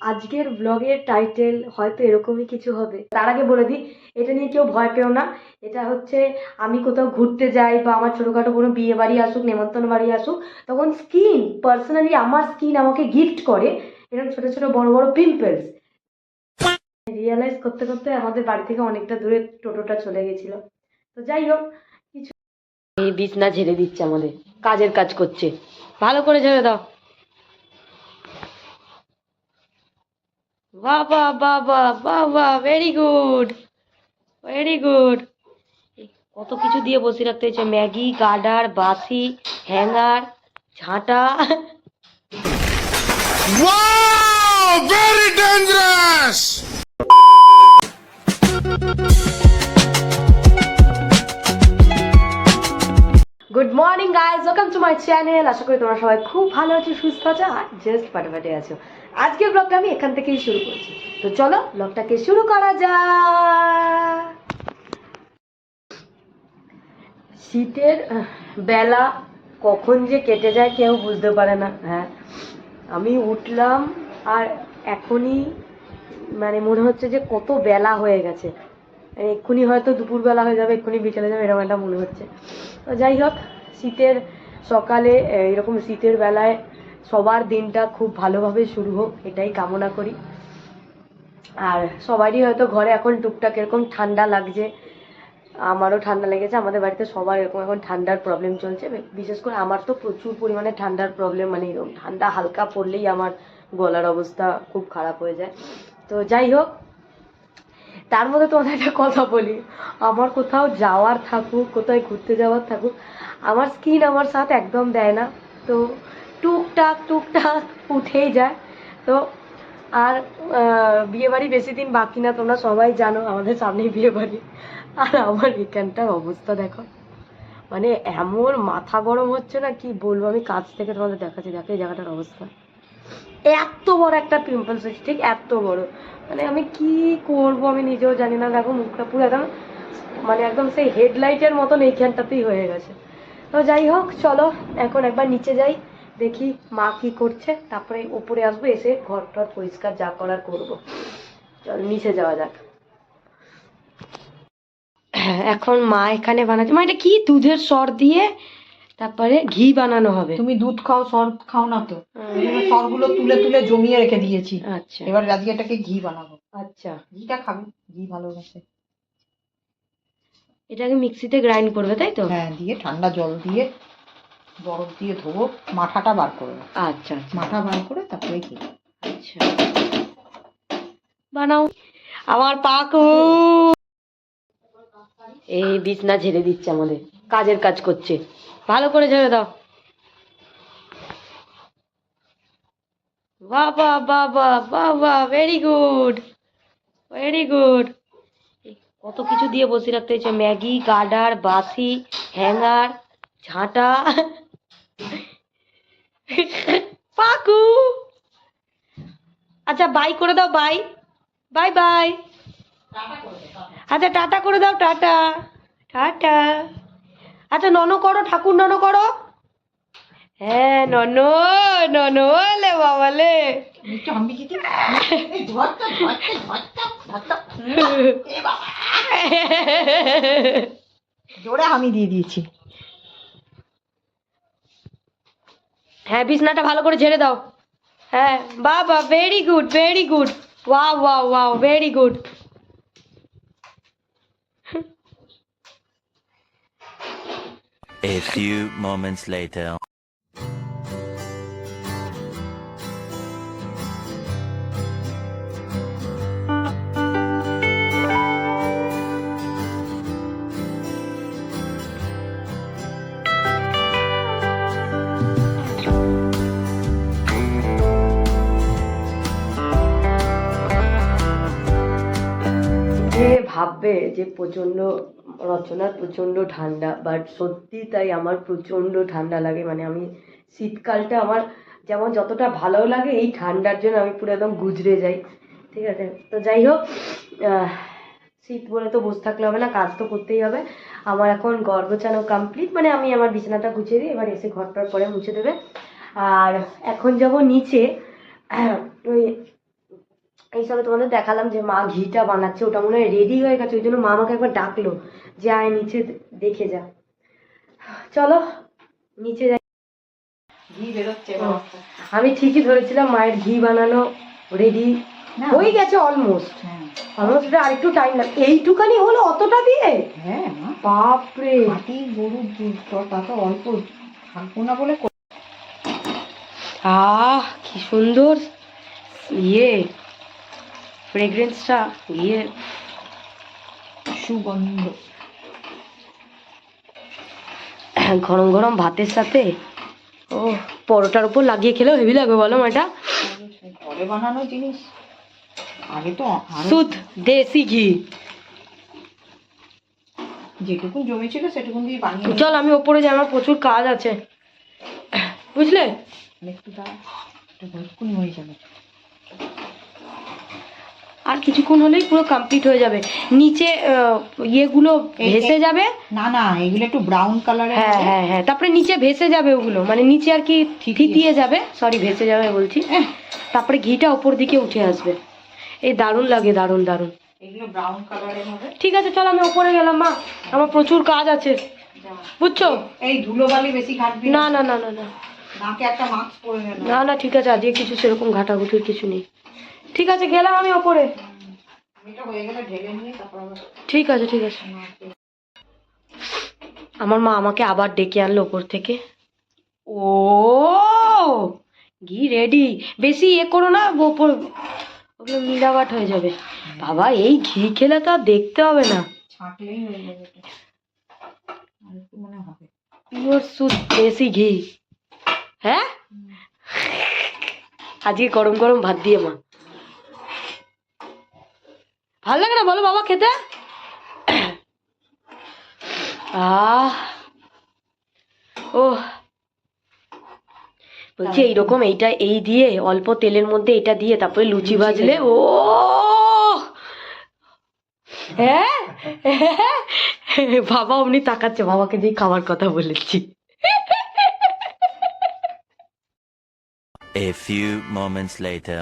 আজকের ব্লগের টাইটেল হয়তো এরকমই কিছু হবে। তার আগে বলে দিই, এটা নিয়ে কেউ ভয় পেও না। এটা হচ্ছে, আমি কোথাও ঘুরতে যাই বা আমার ছোটোখাটো কোনো বিয়ে বাড়ি আসুক, নেমন্তন্ন বাড়ি আসুক, তখন স্কিন পার্সোনালি আমার স্কিন আমাকে গিফট করে এরকম ছোটো ছোটো বড় বড় পিম্পলস রিয়েলাইজ করতে করতে আমাদের বাড়ি থেকে অনেকটা দূরে টোটোটা চলে গেছিল। তো যাই হোক, কিছু এই বিছনা ঝেড়ে দিচ্ছে আমাদের, কাজের কাজ করছে। ভালো করে ঝেড়ে দাও। বা বা বা বাহ ভেরি গুড ভেরি গুড কত কিছু দিয়ে বসে রাখতে হয়েছে। ম্যাগি গার্ডার বাসি, হ্যাঙ্গার, ঝাঁটা। Wow! Very good morning guys welcome to my channel আশা করি তোমরা সবাই খুব ভালো আছো, সুস্থ আছো, আর জাস্ট ফাটাফাটি আছো। আজকে ব্লগটা আমি এখান থেকেই শুরু করছি। তো চলো ব্লগটাকে শুরু করা যাক। শীতের বেলা কখন যে কেটে যায় কেউ বুঝতে পারে না হ্যাঁ। আমি উঠলাম আর এখনই মানে মনে হচ্ছে যে কত বেলা হয়ে গেছে। এক্ষুনি হয়তো দুপুরবেলা হয়ে যাবে, এক্ষুনি বিকেলে যাবে, এরকম একটা মনে হচ্ছে। তো যাই হোক, শীতের সকালে এরকম শীতের বেলায় সবার দিনটা খুব ভালোভাবে শুরু হোক, এটাই কামনা করি। আর সবারই হয়তো ঘরে এখন টুকটাক এরকম ঠান্ডা লাগছে, আমারও ঠান্ডা লেগেছে, আমাদের বাড়িতে সবার এরকম এখন ঠান্ডার প্রবলেম চলছে। বিশেষ করে আমার তো প্রচুর পরিমাণে ঠান্ডার প্রবলেম মানে এরকম ঠান্ডা হালকা পড়লেই আমার গলার অবস্থা খুব খারাপ হয়ে যায়। তো যাই হোক তার মধ্যে তোমাদের একটা কথা বলি। আমার কোথাও যাওয়ার থাকুক কোথায় ঘুরতে যাওয়ার থাকুক আমার স্কিন আমার সাথ একদম দেয় না। তো টুকটাক টুকটাক উঠেই যায়। তো আর আহ, বিয়ে বাড়ি বেশি দিন বাকি না তোমরা সবাই জানো আমাদের সামনেই বিয়ে বাড়ি আর আমার এখানটার অবস্থা দেখো। মানে এমন মাথা গরম হচ্ছে না কি বলব? আমি কাছ থেকে তোমাদের দেখাচ্ছি দেখো এই জায়গাটার অবস্থা। এত বড় একটা পিম্পলস হচ্ছে ঠিক? এত বড়। মানে আমি কি করব আমি নিজেও জানি না। দেখো, মুখটা পুরো একদম মানে একদম সেই হেডলাইটের মতন এইখানটাতেই হয়ে গেছে। তো যাই হোক, চলো, এখন একবার নিচে যাই, দেখি মা কি করছে। তারপরে উপরে আসব, এসে ঘর টর পরিষ্কার যা করার করব। চল, নিচে যাওয়া যাক। এখন মা এখানে বানাচ্ছে। মা, এটা কি? দুধের সর দিয়ে তারপরে ঘি বানানো হবে। তুমি দুধ খাও সর খাও না তো। জন্য সরগুলো তুলে তুলে জমিয়ে রেখে দিয়েছি। আচ্ছা। এবার আজকে এটাকে ঘি বানাবো। আচ্ছা। ঘিটা খাবে ঘি ভালোবাসে। এটাকে মিক্সিতে গ্রাইন্ড করবে তাই তো? হ্যাঁ দিয়ে ঠান্ডা জল দিয়ে বরফ দিয়ে ধোবো মাথাটা বার করব আচ্ছা আচ্ছা। মাথা বার করে তারপরে ঘি। আচ্ছা। বানাও। আমার পাকু এই বিছনা ঝেড়ে দিচ্ছে আমাদের। কাজের কাজ করছে। ভালো করে ঝেড়ে দাও। বাহ বাহ বাহ ভেরি গুড ভেরি গুড কত কিছু দিয়ে বসে রাখতে হয়েছে। ম্যাগি গার্ডার বাসি, হ্যাঙ্গার, ঝাঁটা। পাকু। আচ্ছা বাই করে দাও, বাই। Bye bye. আচ্ছা টাটা করে দাও, টাটা। টাটা। আচ্ছা নন করো ঠাকুর নন করো। হ্যাঁ নন নন লে বাবা লে। জোরে হামি দিয়ে দিয়েছি। হ্যাঁ বিছনাটা ভালো করে ঝেড়ে দাও। হ্যাঁ বাবা very good very good wow wow wow very good A few moments later. ভাববে যে প্রচণ্ড রচনার প্রচণ্ড ঠান্ডা বাট সত্যি তাই আমার প্রচণ্ড ঠান্ডা লাগে। মানে আমি শীতকালটা আমার যেমন যতটা ভালো লাগে, এই ঠান্ডার জন্য আমি পুরো একদম গুজরে যাই। ঠিক আছে? তো যাই হোক শীত বলে তো বসে থাকলে হবে না, কাজ তো করতেই হবে। আমার এখন গোছানো কমপ্লিট মানে আমি আমার বিছানাটা গুছিয়ে দিই এবার এসে ঘরটার পরে মুছে দেবে। আর এখন যাব নিচে, ওই এই সবে তোমাদের দেখালাম যে মা ঘিটা বানাচ্ছে ওটা মনে হয় রেডি হয়ে গেছে ওই জন্য মা আমাকে একবার ডাকলো যে আয় নিচে দেখে যা। চলো নিচে যাই। ঘি বেরোচ্ছে আমি ঠিকই ধরেছিলাম মায়ের ঘি বানানো রেডি হয়ে গেছে অলমোস্ট অলমোস্ট আরেকটু টাইম লাগে এইটুকানি হলো অতটা দিয়ে? হ্যাঁ বাপরে। মাটি গরুর দুধ তা তো অল্প। থাকব না বলে আহ কি সুন্দর। ইয়ে। ফ্রেগ্রেন্সটা ইয়ে সুগন্ধ। গরম গরম ভাতের সাথে ও পরোটার উপর লাগিয়ে খেলেও হেভি লাগবে বলো এটা ঘরে বানানো জিনিস? আগে তো শুদ্ধ দেশি ঘি। যেটুকুন জমেছিল সেটুকুন দিয়ে বানিয়ে চল আমি ওপরে যাই আমার প্রচুর কাজ আছে। বুঝলে? একটু দাও একটু হয়ে যাবে। আর কিছুক্ষণ হলেই পুরো কমপ্লিট হয়ে যাবে। নিচে ইয়েগুলো ভেসে যাবে। না না এগুলো একটু ব্রাউন কালার হ্যাঁ হ্যাঁ হ্যাঁ তারপরে নিচে ভেসে যাবে ওগুলো। মানে নিচে আর কি থিতিয়ে যাবে। সরি ভেসে যাবে বলছি। তারপরে ঘিটা ওপর দিকে উঠে আসবে। এই দারুণ লাগে দারুণ দারুণ। এগুলো ব্রাউন কালারের হবে। ঠিক আছে চল আমি ওপরে গেলাম মা। আমার প্রচুর কাজ আছে। বুঝছ? এই ধুলোবালি বেশি ঘাটবি না। না না না না নাকে একটা মাস্ক পরে না না ঠিক আছে আজকে কিছু সেরকম ঘাটাঘুটির কিছু নেই। ঠিক আছে গেলাম আমি ওপরে। ঠিক আছে ঠিক আছে। আমার মা আমাকে আবার ডেকে আনলো ওপর থেকে। ও ঘি রেডি বেশি ইয়ে করো না ওপর ওগুলো মিলাবাট হয়ে যাবে। বাবা এই ঘি খেলে তো আর দেখতে হবে না। পিওর সুদ দেশি ঘি। হ্যাঁ? আজকে গরম গরম ভাত দিয়ে মা। ভালো লাগে না? বলো বাবা খেতে। আহ। ও বলছি এইরকম এইটা এই দিয়ে অল্প তেলের মধ্যে এটা দিয়ে তারপরে লুচি ভাজলে ও হ্যাঁ? বাবা অমনি তাকাচ্ছে বাবাকে দিয়ে খাওয়ার কথা বলেছি। A few moments later.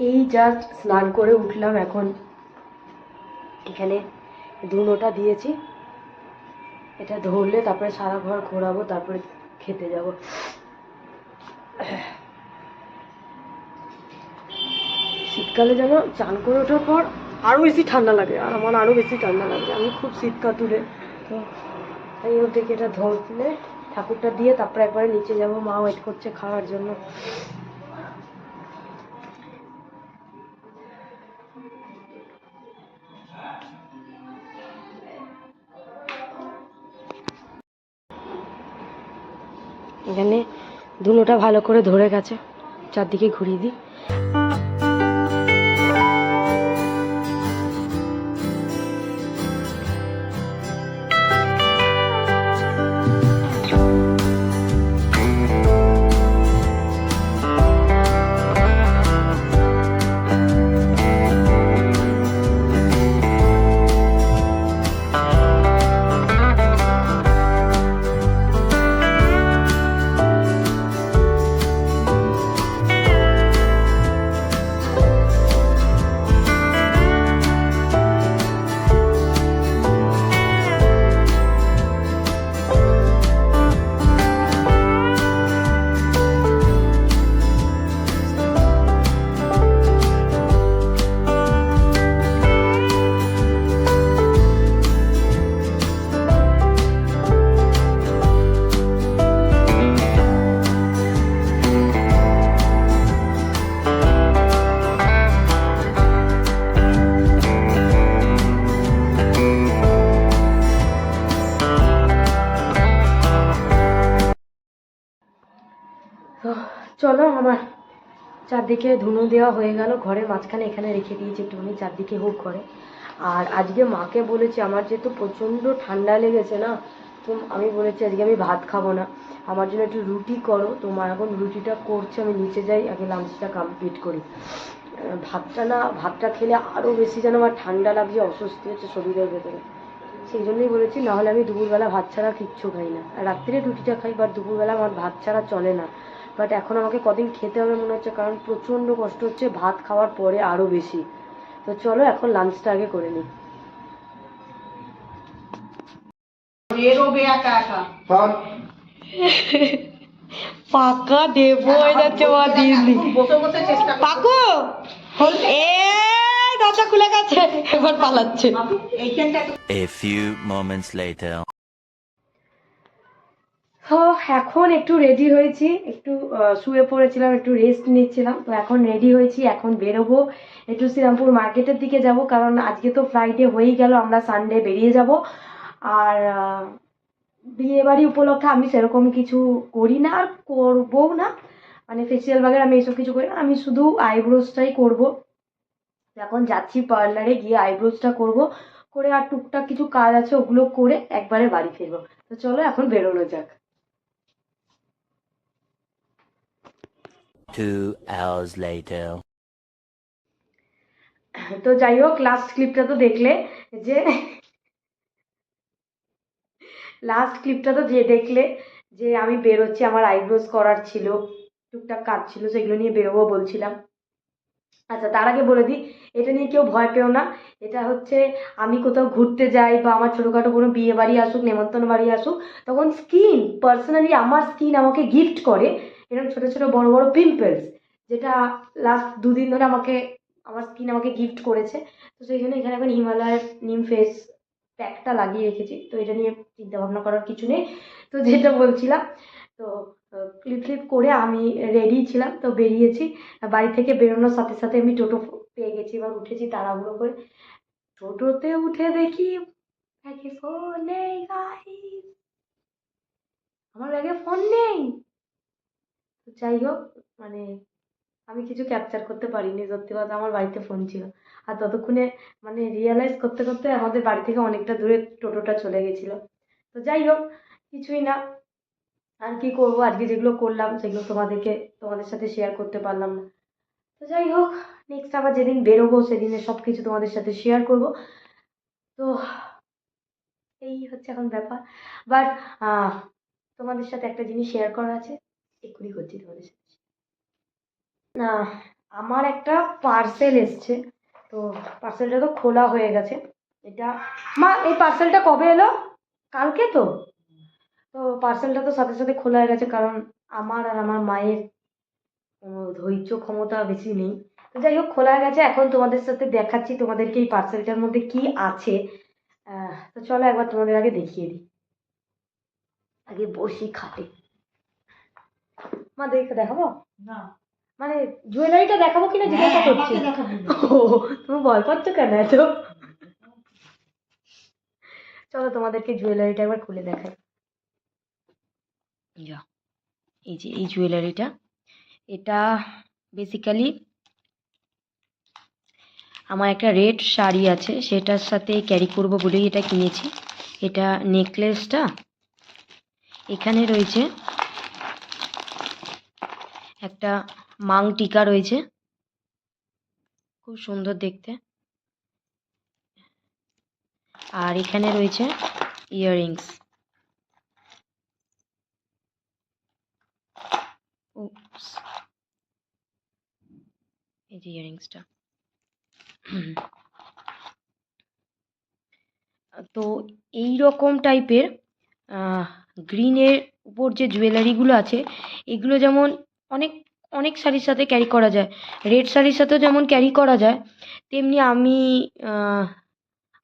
এই জাস্ট স্নান করে উঠলাম এখন। এখানে ধুনোটা দিয়েছি। এটা ধরলে তারপরে সারা ঘর ঘোরাবো, তারপরে খেতে যাব। শীতকালে যেন চান করে ওঠার পর আরও বেশি ঠান্ডা লাগে, আর আমার আরও বেশি ঠান্ডা লাগে। আমি খুব শীতকাল তুলে তো তাই ওর এটা ধরলে ঠাকুরটা দিয়ে তারপরে একবারে নিচে যাব। মা ওয়েট করছে খাওয়ার জন্য। এখানে ধুলোটা ভালো করে ধরে গেছে চারদিকে ঘুরিয়ে দিই। চারদিকে ধুনো দেওয়া হয়ে গেল, ঘরের মাঝখানে এখানে রেখে দিয়েছি একটুখানি চারদিকে হোক ঘরে। আর আজকে মাকে বলেছি, আমার যেহেতু প্রচণ্ড ঠান্ডা লেগেছে না, তো আমি বলেছি আজকে আমি ভাত খাব না। আমার জন্য একটু রুটি করো, তো মা এখন রুটিটা করছে, আমি নিচে যাই, আগে লাঞ্চটা কমপ্লিট করি। ভাতটা না, ভাতটা খেলে আরও বেশি যেন আমার ঠান্ডা লাগছে, অস্বস্তি হচ্ছে শরীরের ভেতরে। সেই জন্যই বলেছি নাহলে আমি দুপুরবেলা ভাত ছাড়া কিচ্ছু খাই না। আর রাত্রিরে রুটিটা খাই বাট দুপুরবেলা আমার ভাত ছাড়া চলে না। বাট এখন আমাকে কদিন খেতে হবে মনে হচ্ছে কারণ প্রচণ্ড কষ্ট হচ্ছে ভাত খাওয়ার পরে আরও বেশি। তো চলো এখন লাঞ্চটা আগে করে নিই। পাকা দেবো হয়ে যাচ্ছে মা দিন দিন বসে বসে চেষ্টা করো। পাকো এ দরজা খুলে গেছে। এবার পালাচ্ছে। A few moments later. তো এখন একটু রেডি হয়েছি। একটু শুয়ে পড়েছিলাম, একটু রেস্ট নিচ্ছিলাম। তো এখন রেডি হয়েছি, এখন বেরোবো। একটু শ্রীরামপুর মার্কেটের দিকে যাব, কারণ আজকে তো ফ্রাইডে হয়েই গেল, আমরা সানডে বেরিয়ে যাব। আর বিয়ে বাড়ি উপলক্ষে আমি সেরকম কিছু করি না, আর করব না। মানে ফেসিয়াল বাগের আমি এসব কিছু করি না, আমি শুধু আইব্রোজটাই করব। এখন যাচ্ছি পার্লারে গিয়ে আইব্রোজটা করব, করে আর টুকটাক কিছু কাজ আছে, ওগুলো করে একবারে বাড়ি ফিরবো। তো চলো, এখন বেরোনো যাক। Two hours later. তো যাই হোক লাস্ট ক্লিপটা তো দেখলে যে লাস্ট ক্লিপটা তো যে দেখলে যে আমি বেরোচ্ছি, আমার আইব্রোজ করার ছিল, টুকটাক কাজ ছিল, সেগুলো নিয়ে বেরোবো বলছিলাম আচ্ছা তার আগে বলে দিই, এটা নিয়ে কেউ ভয় পেও না এটা হচ্ছে, আমি কোথাও ঘুরতে যাই বা আমার ছোটোখাটো কোনো বিয়ে বাড়ি আসুক, নেমন্তন্ন বাড়ি আসুক, তখন স্কিন পার্সোনালি আমার স্কিন আমাকে গিফট করে এরকম ছোটো ছোটো বড় বড় পিম্পলস যেটা লাস্ট দুদিন ধরে আমাকে, আমার স্কিন আমাকে গিফট করেছে। তো সেই জন্য এখানে এখন হিমালয়ের নিম ফেস প্যাকটা লাগিয়ে রেখেছি। তো এটা নিয়ে চিন্তা ভাবনা করার কিছু নেই। তো যেটা বলছিলাম, তো ক্লিপ ক্লিপ করে আমি রেডি ছিলাম, তো বেরিয়েছি। বাড়ি থেকে বেরোনোর সাথে সাথে আমি টোটো পেয়ে গেছি, এবার উঠেছি তাড়াহুড়ো করে। টোটোতে উঠে দেখি ব্যাগে ফোন নেই। আমার ব্যাগে ফোন নেই। যাই হোক মানে আমি কিছু ক্যাপচার করতে পারিনি, সত্যি কথা আমার বাড়িতে ফোন ছিল। আর ততক্ষণে মানে রিয়েলাইজ করতে করতে আমাদের বাড়ি থেকে অনেকটা দূরে টোটোটা চলে গেছিল। তো যাই হোক, কিছুই না। আর কি করব? আজকে যেগুলো করলাম, সেগুলো তোমাদেরকে, তোমাদের সাথে শেয়ার করতে পারলাম না। তো যাই হোক নেক্সট আবার যেদিন বেরোবো সেদিনে সব কিছু তোমাদের সাথে শেয়ার করব। তো এই হচ্ছে এখন ব্যাপার। বাট তোমাদের সাথে একটা জিনিস শেয়ার করা আছে। এক্ষুনি করছি তোমাদের সাথে। না, আমার একটা পার্সেল এসছে। তো পার্সেলটা তো খোলা হয়ে গেছে। এটা, মা, এই পার্সেলটা কবে এলো? কালকে তো? তো পার্সেলটা তো সাথে সাথে খোলা হয়ে গেছে, কারণ আমার আর আমার মায়ের ধৈর্য ক্ষমতা বেশি নেই। তো যাই হোক, খোলা হয়ে গেছে। এখন তোমাদের সাথে দেখাচ্ছি তোমাদেরকে এই পার্সেলটার মধ্যে কি আছে। তো চলো একবার তোমাদের আগে দেখিয়ে দিই। আগে বসি খাটে। মা দেখে দেখাবো? না। মানে জুয়েলারিটা দেখাবো কিনা জিজ্ঞাসা হ্যাঁ, করছি? আমাকে দেখাবো ও তুমি ভয় পাচ্ছ কেন এত? চলো তোমাদেরকে জুয়েলারিটা একবার খুলে দেখাই। যা এই যে এই জুয়েলারিটা এটা বেসিক্যালি আমার একটা রেড শাড়ি আছে সেটার সাথে ক্যারি করব বলেই এটা কিনেছি। এটা নেকলেসটা এখানে রয়েছে একটা মাং টিকা রয়েছে। খুব সুন্দর দেখতে। আর এখানে রয়েছে ইয়াররিংস এই যে ইয়াররিংসটা তো এই রকম টাইপের গ্রিনের উপর যে জুয়েলারিগুলো আছে, এগুলো যেমন অনেক অনেক শাড়ির সাথে ক্যারি করা যায়। রেড শাড়ির সাথেও যেমন ক্যারি করা যায়, তেমনি আমি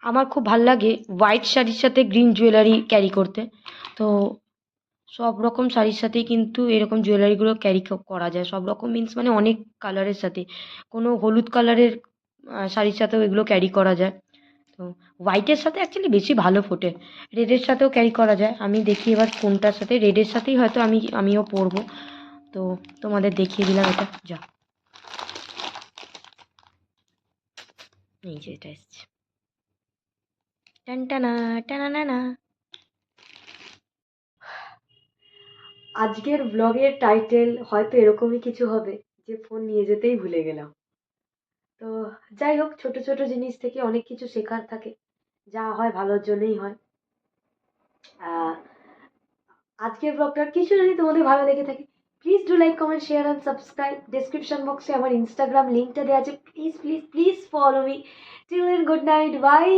আমার খুব ভালো লাগে হোয়াইট শাড়ির সাথে গ্রিন জুয়েলারি ক্যারি করতে। তো সব রকম শাড়ির সাথেই কিন্তু এরকম জুয়েলারিগুলো ক্যারি করা যায়। সব রকম মিন্স মানে অনেক কালারের সাথে। কোনো হলুদ কালারের শাড়ির সাথেও এগুলো ক্যারি করা যায়। তো হোয়াইটের সাথে অ্যাকচুয়ালি বেশি ভালো ফোটে। রেডের সাথেও ক্যারি করা যায়। আমি দেখি এবার কোনটার সাথে। রেডের সাথেই হয়তো আমি, আমিও পরবো। তো তোমাদের দেখিয়ে দিলাম এটা। যা এই যে এটা এসছে। টানটানা আজকের ব্লগের টাইটেল হয়তো এরকমই কিছু হবে যে ফোন নিয়ে যেতেই ভুলে গেলাম। তো যাই হোক, ছোট ছোট জিনিস থেকে অনেক কিছু শেখার থাকে। যা হয় ভালোর জন্যই হয়। আজকের ব্লগটার কিছু যদি তোমাদের ভালো লেগে থাকে please do like comment share and subscribe description বক্সে আমার ইনস্টাগ্রাম লিঙ্কটা দেওয়া আছে please please please follow me till good night bye